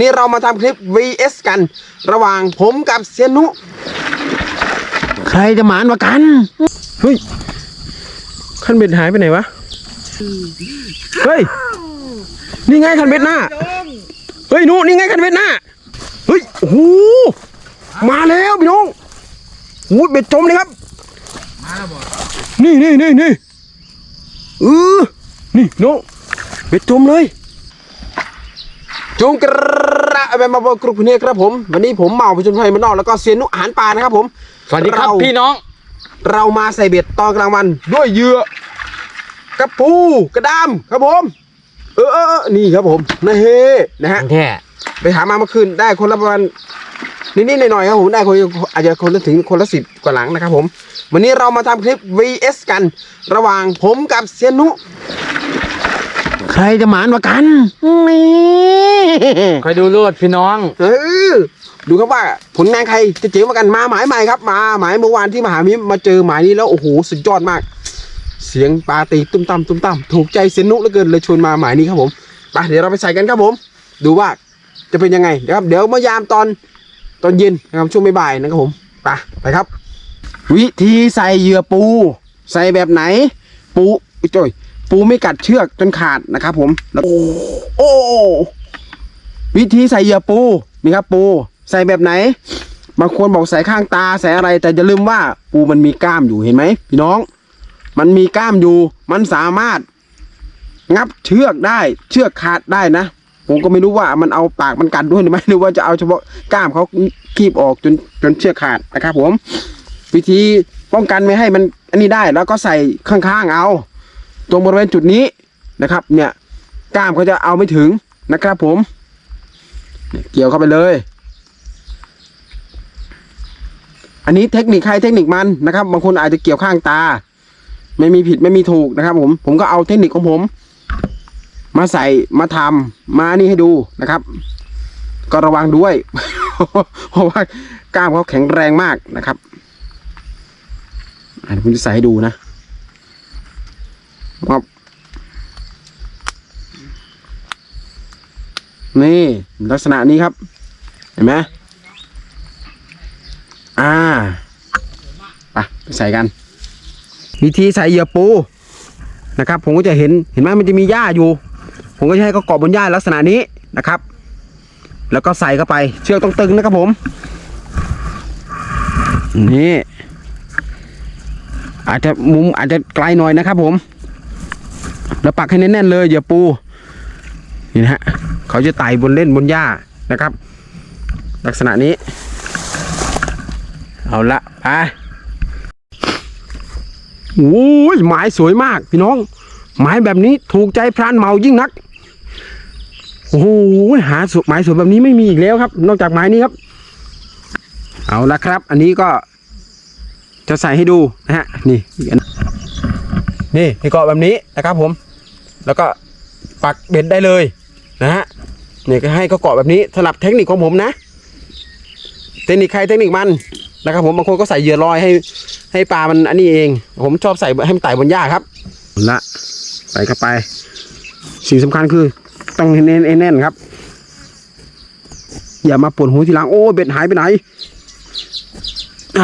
นี่เรามาทำคลิป vs กัน ระหว่างผมกับเซียนุ ใครจะหมานกว่ากัน เฮ้ยคันเบ็ดหายไปไหนวะ เฮ้ย นี่ไงคันเบ็ดหน้า เฮ้ยหนูนี่ไงคันเบ็ดหน้า เฮ้ย โอ้โห มาแล้วพี่น้องโอ้เบ็ดจมเลยครับ นี่นี่นี่นี่เออนี่น้องเบ็ดจมเลย จงกระไปมาบอกกรุ๊ปนี้ครับผม วันนี้ผมเมาไปจนไฟมันนอกแล้วก็เซียนนุอาหารปลานะครับผมสวัสดีครับเาพี่น้อง เรามาใส่เบ็ดตอนกลางวันด้วยเหยื่อกระปูกระดามครับผม เออเออเออนี่ครับผมนะเฮนะฮะแท้ไปหามาเมื่อคืนได้คนละประมาณนิดๆหน่อยๆครับผมได้คนอาจจะคนละถึงคนละสิบกว่าหลังนะครับผม วันนี้เรามาทำคลิป vs กัน ระหว่างผมกับเซียนุใค รจะหมานกว่ากันนี่คอยดูรูดพี่น้อง เออดูครับว่าผลงานใครจะเจ๋งกว่ากันมาหมายใหม่ครับ มาหมายเมื่อวานที่มหามิมมาเจอหมายนี้แล้วโอ้โหสุดยอดมาก เสียงปลาตีตุ้มตามตุ้มตามถูกใจเซยนนุเหลือเกินเลยชวนมาหมายนี้ครับผมไปเดี๋ยวเราไปใส่กันครับผม ดูว่าจะเป็นยังไงนะครับ เดี๋ยวมายามตอนตอนเย็นนะครับช่วงบ่ายๆนะครับผมไปไปครับ วิธีใส่เหยื่อปู ใส่แบบไหน ปูอุ๊ยจ้อย ปูไม่กัดเชือกจนขาดนะครับผมโอ้โอ้วิธีใส่เหยื่อปูนี่ครับ ปู ใส่แบบไหนบางคนบอกใส่ข้างตาใส่อะไร แต่อย่าลืมว่าปูมันมีกล้ามอยู่เห็นไหมพี่น้อง มันมีกล้ามอยู่ มันสามารถ งับเชือกได้ เชือกขาดได้นะผมก็ไม่รู้ว่ามันเอาปากมันกัดด้วยหรือไม่หรือว่าจะเอาเฉพาะกล้ามเขาคีบออกจนจนเชือกขาดนะครับ ผม วิธีป้องกันไม่ให้มันอันนี้ได้ แล้วก็ใส่ข้างๆเอา ตรงบริเวณจุดนี้นะครับ เนี่ยก้ามเขาจะเอาไม่ถึงนะครับผมเเกี่ยวเข้าไปเลย อันนี้เทคนิคใครเทคนิคมันนะครับ บางคนอาจจะเกี่ยวข้างตา ไม่มีผิดไม่มีถูกนะครับ ผม ผมก็เอาเทคนิคของผม มาใส่มาทำมานี่ให้ดูนะครับ ก็ระวังด้วย เพราะว่าก้ามเขาแข็งแรงมากนะครับอะเดี๋ยวผมจะใส่ให้ดูนะ ครับนี่ลักษณะนี้ครับ เห็นไหมอ่าไปไปใส่กัน วิธีใส่เหยื่อปูนะครับ ผมก็จะเห็นเห็นไหมมันจะมีหญ้าอยู่ ผมก็จะให้เขาเกาะบนหญ้าลักษณะนี้นะครับ แล้วก็ใส่เข้าไป เชือกต้องตึงนะครับผม นี่อาจจะมุมอาจจะไกลหน่อยนะครับผม แล้วปักให้แน่นๆเลยอย่าปูนี่นะฮะเขาจะไต่บนเล่นบนหญ้านะครับ ลักษณะนี้ เอาละไปโอ้ยหมายสวยมากพี่น้อง หมายแบบนี้ถูกใจพรานเมายิ่งนักโอ้โหหาสุหมายสวยแบบนี้ไม่มีอีกแล้วครับ นอกจากหมายนี้ครับ เอาละครับ อันนี้ก็จะใส่ให้ดูนะฮะนี่ นนี่ให้เกาะแบบนี้นะครับผม แล้วก็ปักเบ็ดได้เลยนะฮะนี่ก็ให้เขาเกาะแบบนี้สลับเทคนิคของผมนะเทคนิคใครเทคนิคมันนะครับผมบางคนก็ใส่เหยื่อลอยให้ให้ปลามันอันนี้เอง ผมชอบใส่ให้มันไต่บนหญ้าครับละใส่เข้าไป สิ่งสำคัญคือต้องให้แน่นแน่นครับ อย่ามาปวดหัวทีหลังโอ้เบ็ดหายไปไหนอ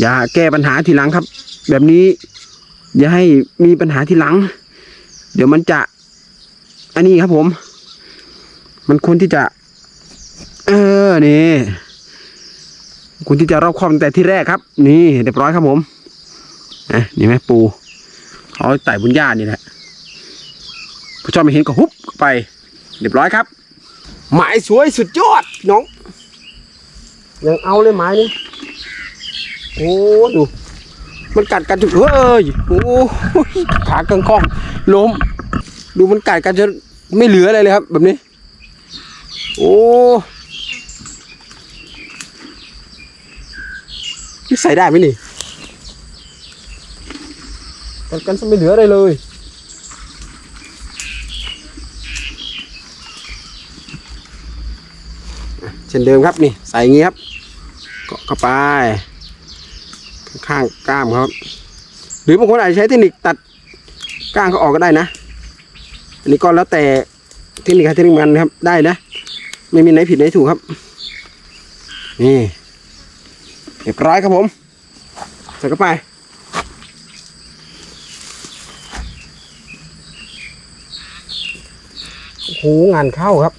อย่าแก้ปัญหาทีหลังครับ แบบนี้ อย่าให้มีปัญหาทีหลัง เดี๋ยวมันจะ อันนี้ครับผม มันควรที่จะ เออนี่ควรที่จะรอบคอบตั้งแต่ที่แรกครับ นี่เรียบร้อยครับผมนะนี่ไหมปูเขาไต่บนหญ้านี่แหละผู้ชมไม่เห็นก็ฮุบไป เรียบร้อยครับ หมายสวยสุดยอดน้องยังเอาเลยหมายนี้โอ้ดู มันกัดกันจนเฮ้ยโอ้ขากังคองล้ม ดูมันกัดกันจนไม่เหลืออะไรเลยครับ แบบนี้ โอ้นี่ใส่ได้ไหมนี่กัดกันจนไม่เหลืออะไรเลยเช่นเดิมครับนี่ ใส่อย่างงี้ครับเกาะเข้าไป ข้างกล้ามครับ หรือบางคนอาจจะใช้เทคนิคตัดก้างเขาออกก็ได้นะ อันนี้ก็แล้วแต่เทคนิคใครเทคนิคมันนะครับ ได้นะ ไม่มีไหนผิดไหนถูกครับ นี่เรียบร้อยครับผม ใส่เข้าไปโอ้โหงานเข้าครับ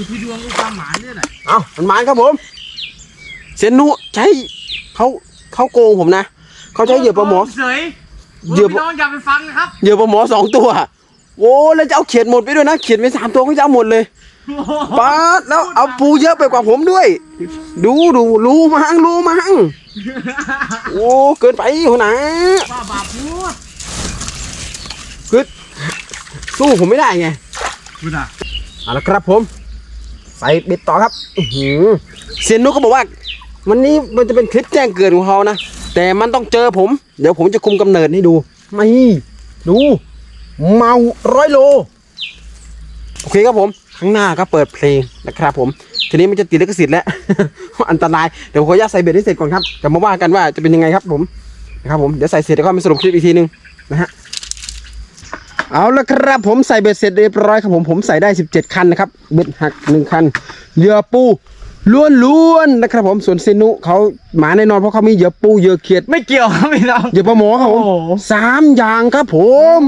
อยู่ที่ดวงกับความหมายเนี่ยแหละเอามันหมานครับผมเซยนนุใช้เขาเขาโกงผมนะเขาใช้เหยื่อปลาหมอ เสยเหยื่อ พี่น้องอย่าไปฟังนะครับเหยื่อปลาหมอสองตัวโอ้แล้วจะเอาเขียดหมดไปด้วยนะเขียดไปสามตัวเขาจะเอาหมดเลยป๊าดแล้วเอาปูเยอะไปกว่าผมด้วย ดูดูรู้มั้งรู้มั้งโอ้เกินไปหัวหนาบ้าบาปพูดคือสู้ผมไม่ได้ไงคุณอะ เอาละครับผม ใส่เบ็ดต่อครับอื้อหือเซียนนุกก็บอกว่า วันนี้มันจะเป็นคลิปแจ้งเกิดของเขานะ แต่มันต้องเจอผม เดี๋ยวผมจะคุมกำเนิดให้ดู ไม่ ดู เมาร้อยโล โอเคครับผม ข้างหน้าก็เปิดเพลงนะครับผม ทีนี้มันจะติดลิขสิทธิ์แล้ว อันตราย เดี๋ยวผมขออนุญาตใส่เบ็ดให้เสร็จก่อนครับจะมาว่ากันว่าจะเป็นยังไงครับผม นะครับผม เดี๋ยวใส่เสร็จแล้วก็มาสรุปคลิปอีกทีนึงนะฮะ เอาละครับผมใส่เบ็ดเสร็จเรียบร้อยครับผมผมใส่ได้ 17 คันนะครับเบ็ดหักหนึ่งคันเหยื่อปูล้วนๆนะครับผมส่วนเซนุเขาหมาแน่นอนเพราะเขามีเหยื่อปูเหยื่อเขียดไม่เกี่ยวครับพี่น้องเหยื่อปลาหมอครับผมโอ้โหสามอย่างครับผม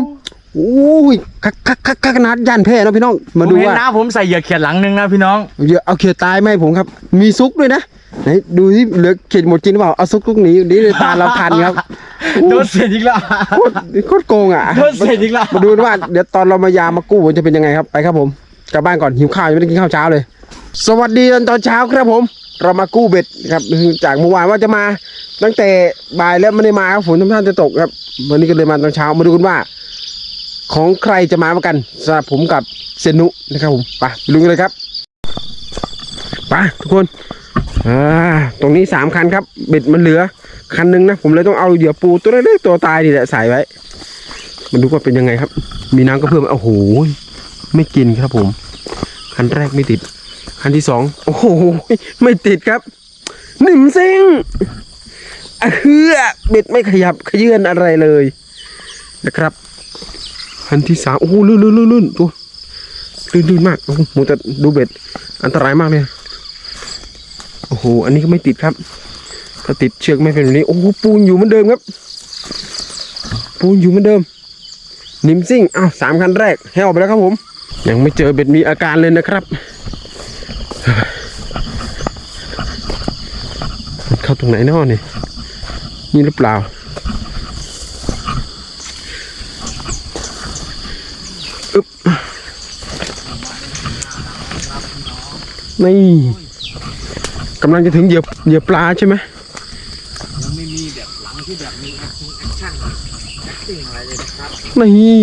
โอ้ยคักคักคักคักขนาดยันแพ้นะพี่น้อง มาดูผเห็นว่านะผมใส่เหยื่อเขียดหลังนึงนะพี่น้องเหยื่อเอาเขียดตายไหมผมครับ มีซุกด้วยนะไหนดูที่เหลือเขียดหมดจริงหรือเปล่าเอาซุกลูกหนี้นี่ตาเราทันครับโดนเสียอีกแล้ว โคตรโคตรโกงอะโดนเสียอีกแล้ว มาดูว่าเดี๋ยวตอนเรามายามมากู้มันจะเป็นยังไงครับไปครับผมกลับบ้านก่อนหิวข้าวยังไม่ได้กินข้าวเช้าเลย สวัสดีตอนตอนเช้าครับผม เรามากู้เบ็ดครับจากเมื่อวานว่าจะมา ตั้งแต่บ่ายแล้วไม่ได้มาครับฝนท่านจะตกครับวันนี้ก็เลยมาตอนเช้ามาดูกันว่า ของใครจะมาเหมือนกันสำหรับผมกับเซนุนะครับผมไปไปดูกันเลยครับไปทุกคนอ่าตรงนี้สามคันครับเบ็ดมันเหลือคันหนึงนะผมเลยต้องเอาเหยื่อปูตัวเล็กๆตัวตายนี่แหละใส่ไว้ มันดูว่าเป็นยังไงครับ มีน้ำก็เพิ่มโอ้โหไม่กินครับผม คันแรกไม่ติด คันที่สองโอ้โหไม่ติดครับหนึ่มซิงเฮือเบ็ดไม่ขยับขยื่นอะไรเลยนะครับ คันที่สามโอ้โหลื่นลื่นลื่นลื่นตัวลื่นลื่นมากโอ้โหมูแต่ดูเบ็ด อันตรายมากเลย โอ้โห อันนี้ก็ไม่ติดครับถ้าติดเชือกไม่เป็นแบบนี้ โอ้โหปูนอยู่เหมือนเดิมครับ ปูนอยู่เหมือนเดิม นิมซิ่งอ้าวสามคันแรกแห้วไปแล้วครับผม ยังไม่เจอเบ็ดมีอาการเลยนะครับ เข้าตรงไหนนาะนี่นี่หรือเปล่า อึ๊บ นี่กำลังจะถึงเหยื่อเหยื่อปลาใช่ไหมยังไม่มีแบบหลังที่แบบมีแอคชั่นแอคชั่นแอคติ้งอะไรเลยนะครับนี่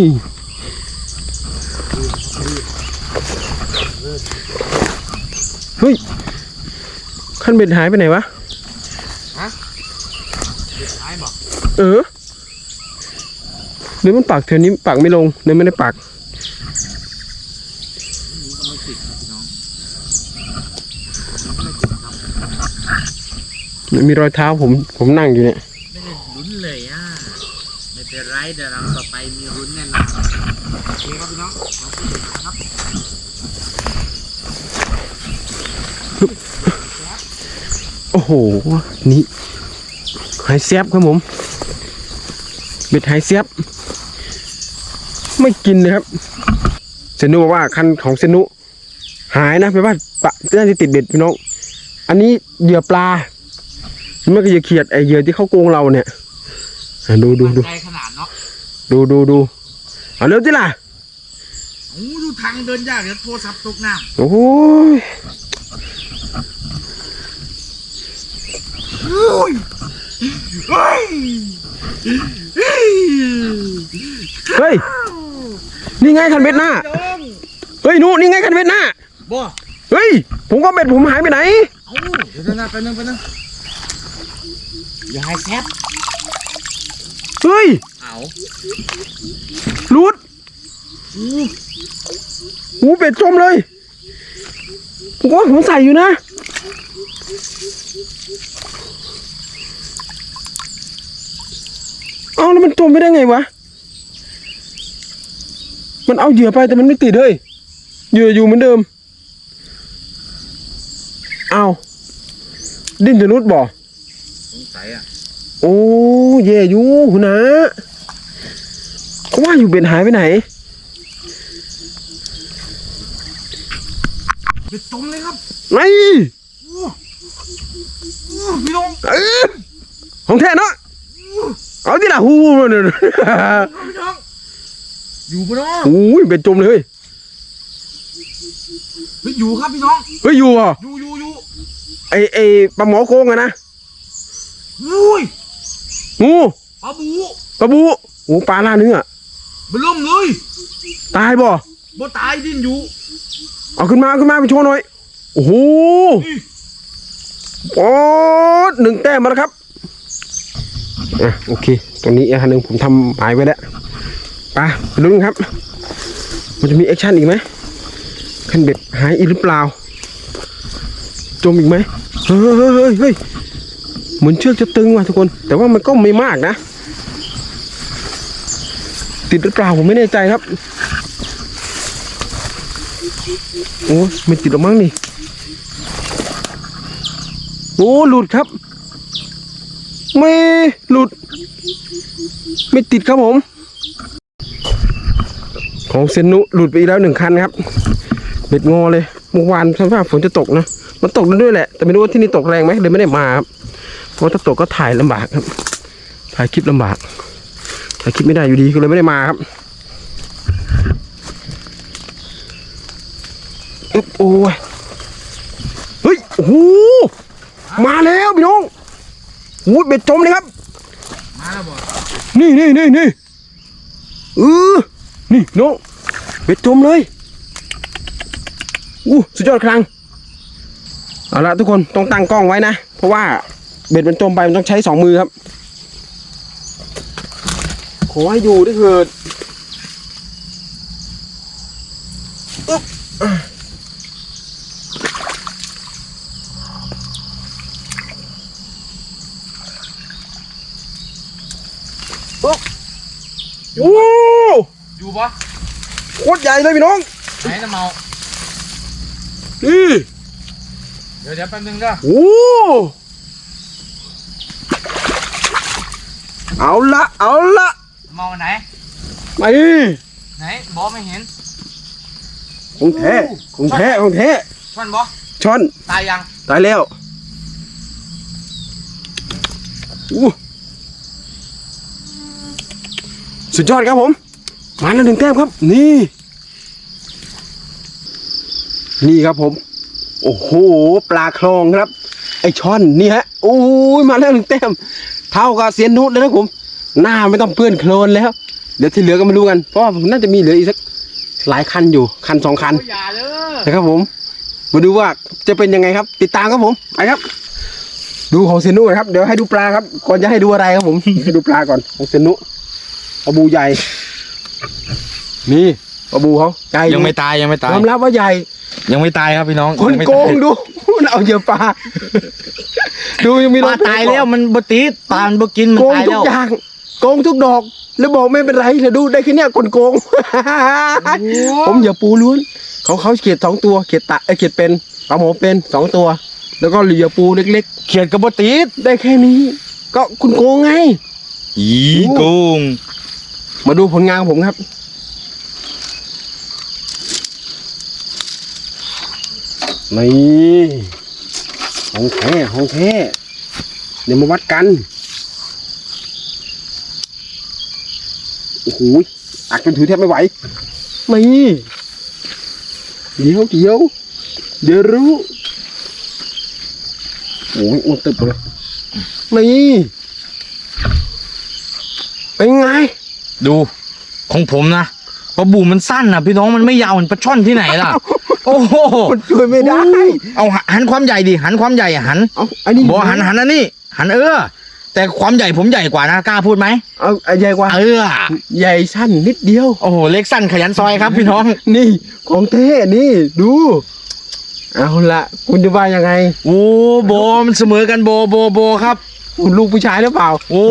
เฮ้ยขั้นเบ็ดหายไปไหนวะท้ายบอกเออหรือมันปักแถวนี้ปักไม่ลงเลยไม่ได้ปัก มีรอยเท้าผมผมนั่งอยู่เนี่ยไม่ได้ลุ้นเลยอะไม่เป็นไรเดี๋ยวเราต่อไปมีลุ้นแน่นอนโอเคครับพี่น้องเราไปดูนะครับโอ้โหนี่ไฮเซียบครับผมเบ็ดไฮเซียบ ไม่กินเลยครับเซนุบอกว่าคันของเซนุหายนะแปลว่าปะน่าจะติดเบ็ดพี่น้องอันนี้เหยื่อปลา ไม่ก็เหยื่อเขียดไอเหยื่อที่เขาโกงเราเนี่ยอะดูดูดูใจขนาดเนาะดูดูดูเอาเร็วที่ล่ะโอ้ดูทางเดินยากเดี๋ยวโทรศัพท์ตกน้โอ้ยเฮ้ยนี่ไงคันเบ็ดหน้าำจ้องเฮ้ยหนูนี่ไงคันเบ็ดหน้าบ่เฮ้ยผมก็เบ็ดผมหายไปไหน เอ้าเดี๋ยวนะแป๊บนึงแป๊บนึงอ ย่าให้แซบเฮ้ยเอารูดอู้หูเป็ดจมเลยผมว่าผมใส่อยู่นะ เอาแล้วมันจมไปได้ไงวะ มันเอาเหยื่อไปแต่มันไม่ติดเลยเหยื่ออยู่เหมือนเดิม เอา ดิ้นจะนุดบ่ สงสัยอะ โอ้แย่อยู่หุนะเขาว่าอยู่เบ็ดหายไปไหนเบ็ดจมเลยครับไหนอู้พี่น้องเออของแท้เนาะเอาที่ละหูเนี่ยพี่น้องอยู่ปะเนาะโอ้ยเบ็ดจมเลยเฮ้ยเฮ้ยอยู่ครับพี่น้องเฮ้ยอยู่อะอยู่อยู่อยู่ไอไอปลาหมอโกงอะนะ อุ้ยงูปลาบูปลาบูโอ้ปลาล่าเนื้อเบล่มเลย ตายบ่บ่ตายดิ้นอยู่ เอาขึ้นมาเอาขึ้นมาไปโชว์หน่อย โอ้โหนี่โอ้หนึ่งแต้มมาแล้วครับอะโอเคตรงนี้อีกอันหนึ่งผมทำหมายไว้แล้วไปไปลุ้นครับ มันจะมีแอคชั่นอีกไหมคันเบ็ดหายอีกหรือเปล่า จมอีกไหมเฮ้ยเฮ้ยเฮ้ย เหมือนเชือกจะตึงว่ะทุกคน แต่ว่ามันก็ไม่มากนะ ติดหรือเปล่าผมไม่แน่ใจครับ โอ้ไม่ติดหรอกมั้งนี่ โอ้หลุดครับ ไม่หลุด ไม่ติดครับผม ของเซนุหลุดไปอีกแล้วหนึ่งคันครับ เบ็ดงอเลยเมื่อวานฉันว่าฝนจะตกนะ มันตกด้วยแหละ แต่ไม่รู้ว่าที่นี่ตกแรงไหมเลยไม่ได้มาครับ เพราะถ้าตกก็ถ่ายลำบากครับ ถ่ายคลิปลำบาก ถ่ายคลิปไม่ได้อยู่ดีก็เลยไม่ได้มาครับอึ๊บโอ้ย เฮ้ย โอ้โห มาแล้วพี่น้องโอ้เบ็ดจมเลยครับ มาแล้วบ่นี่นี่นี่นี่เออนี่น้องเบ็ดจมเลยอู้สุดยอดครั้ง เอาละทุกคนต้องตั้งกล้องไว้นะ เพราะว่าเบ็ดมันจมไปมันต้องใช้สองมือครับ ขอให้อยู่ด้วยเถิดอึ๊บโอ้อยู่ปะโคตรใหญ่เลยพี่น้องไหนน้ำเมานี่ เดี๋ยวเดี๋ยวแป๊บนึงเด้อโอ้เอาละเอาละน้ำเมาไหน ไปไหนบอกไม่เห็นของแท้ของแท้ของแท้ช่อนบอช้อนตายยังตายแล้วอู้สุดยอดครับผมมาแล้วหนึ่งแต้มครับ นี่ นี่ครับผม โอ้โหปลาคลองครับ ไอช่อนนี่ฮะโอ้ยมาแล้วหนึ่งแต้มเท่ากับเซียนนุชเลยนะผม หน้าไม่ต้องเปื้อนโคลนแล้ว เดี๋ยวที่เหลือก็มาดูกันเพราะว่าผมน่าจะมีเหลืออีกสักหลายคันอยู่คันสองคันโอ้ยอย่าเลยนะครับผม มาดูว่าจะเป็นยังไงครับ ติดตามครับผมไปครับ ดูของเซนุก่อนครับเดี๋ยวให้ดูปลาครับก่อนจะให้ดูอะไรครับผมให้ดูปลาก่อนของเซนุปลาบูใหญ่นี่ปลาบูเขาใหญ่ยังไม่ตายยังไม่ตายยอมรับว่าใหญ่ ยังไม่ตายครับพี่น้องคนยังไม่โกตายงดูเอาเหยื่อปลาดูยังมีปลาตายแล้วมันบติดปลามันบกินมันโกงตายทุแล้กวอย่างโกงทุกดอก แล้วบอกไม่เป็นไรแล้วดูได้แค่เนี้ยคนโกง ผมเหยื่อปูล้วนเขาเขาเขียดสองตัวเขียดตะเอ้ยเขียดเป็นปลาหมอเป็นสองตัว แล้วก็เหยื่อปูเล็กเขียดกับบติดๆ ได้แค่นี้ ก็คุณโกงไง อีโกง มาดูผลงานของผมครับ นี่ของแท้ของแท้เดี๋ยวมาวัดกันโอ้โหอักจนถือแทบไม่ไหวนี่เดี๋ยวเดี๋ยวเดี๋ยวรู้โอ้ยอ้วนตึบเลยนี่เป็นไง ดูของผมนะ ปลาบูมันสั้นนะพี่น้องมันไม่ยาวเหมือนปลาช่อนที่ไหนล่ะ โอ้โหมันช่วยไม่ได้ เอาหันความใหญ่ดิหันความใหญ่อะหันเอาอันนี้บอกหันหันอันนี้หันเออ แต่ความใหญ่ผมใหญ่กว่านะกล้าพูดไหมเอาอันใหญ่กว่าเออใหญ่สั้นนิดเดียวโอ้โหเล็กสั้นขยันซอยครับพี่น้องนี่ของเท่นี่ดูเอาละคุณจะว่ายังไง โอ้โบมันเสมอกันโบโบโบครับ ลูกผู้ชายหรือเปล่า โอ้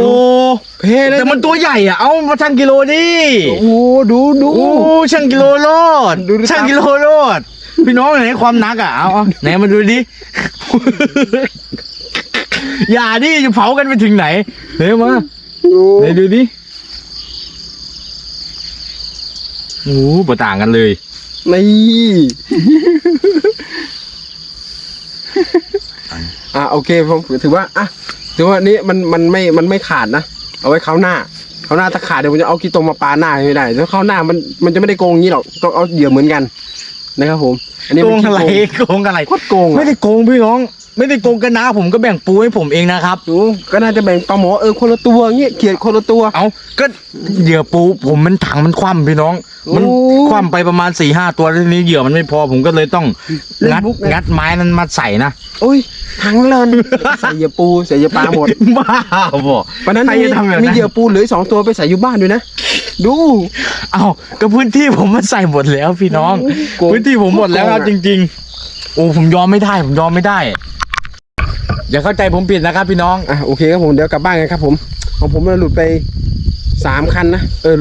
เฮ้เลยแต่มันตัวใหญ่อะ เอามาชั่งกิโลดิโอ้โหดูดูโอ้ช่างกิโลโลดดูดิครับช่างกิโลโลดพี่น้องไหนความหนักอะเอาเอาไหนมาดูดิอย่าดิจะเผากันไปถึงไหนเฮ้ยมาไหนดูดิโอ้โหบ่ต่างกันเลยนี่อะโอเคผมถือว่าอะ ถือว่านี้มันมันไม่มันไม่ขาดนะเอาไว้เขาวหน้าเขาวหน้าถ้าขาดเดี๋ยวผมจะเอากีโตงมาปาหน้าไม่ได้ถ้าเขาวหน้ามันมันจะไม่ได้โกงอย่างนี้หรอกต้องเอาเหยื่อเหมือนกันนะครับผม อันนี้โกมันงขี้อะไรโกงอะไรโคตรโกงไม่อะได้โกงพี่น้อง ไม่ได้โกงกันนะผมก็แบ่งปูให้ผมเองนะครับโอ้ก็น่าจะแบ่งปลาหมอเออคนละตัวเงี้ยเขียดคนละตัว เอาก็เหยื่อปูผมมันถังมันคว่ำพี่น้อง มันโอ้คว่ำไปประมาณสี่ห้าตัวแล้วทีนี้เหยื่อมันไม่พอผมก็เลยต้องเล่นงัดมุกไงงัดไม้นั้นมาใส่นะโอ้ยทั้งเลินใส่เหยื่อปูใส่เหยื่อปลาหมดบ้าบอวันนั้นใครมีจะทำแบบมีนั้นเหยื่อปูเหลืออกสองตัวไปใส่อยู่บ้านด้วยนะ ดู เอาก็พื้นที่ผมมันใส่หมดแล้วพี่น้อง โกงพื้นที่ผมหมดแล้วครับโกงจอะ ริง ๆ โอ้ผมยอมไม่ได้ ผมยอมไม่ได้ อย่าเข้าใจผมผิดนะครับพี่น้อง อะโอเคครับผมเดี๋ยวกลับบ้านกันครับผมของผมมันหลุดไปสามคันนะเออ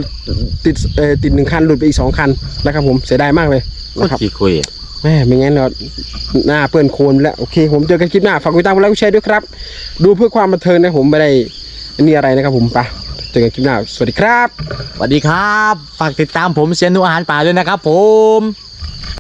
ติดเออติดหนึ่งคันหลุดไปอีกสองคันนะครับผมเสียดายมากเลยนะครับกี่คุยแม่ไม่งั้นเราหน้าเปื้อนโคลนไปแล้วโอเค ผมเจอกันคลิปหน้าฝากกดติดตามกดไลค์กดแชร์ด้วยครับ ดูเพื่อความบันเทิงนะผมไม่ได้อันนี้อะไรนะครับผมไปเจอกันคลิปหน้าสวัสดีครับ สวัสดีครับ ฝากติดตามผมเซียนนูอาหารป่าด้วยนะครับผม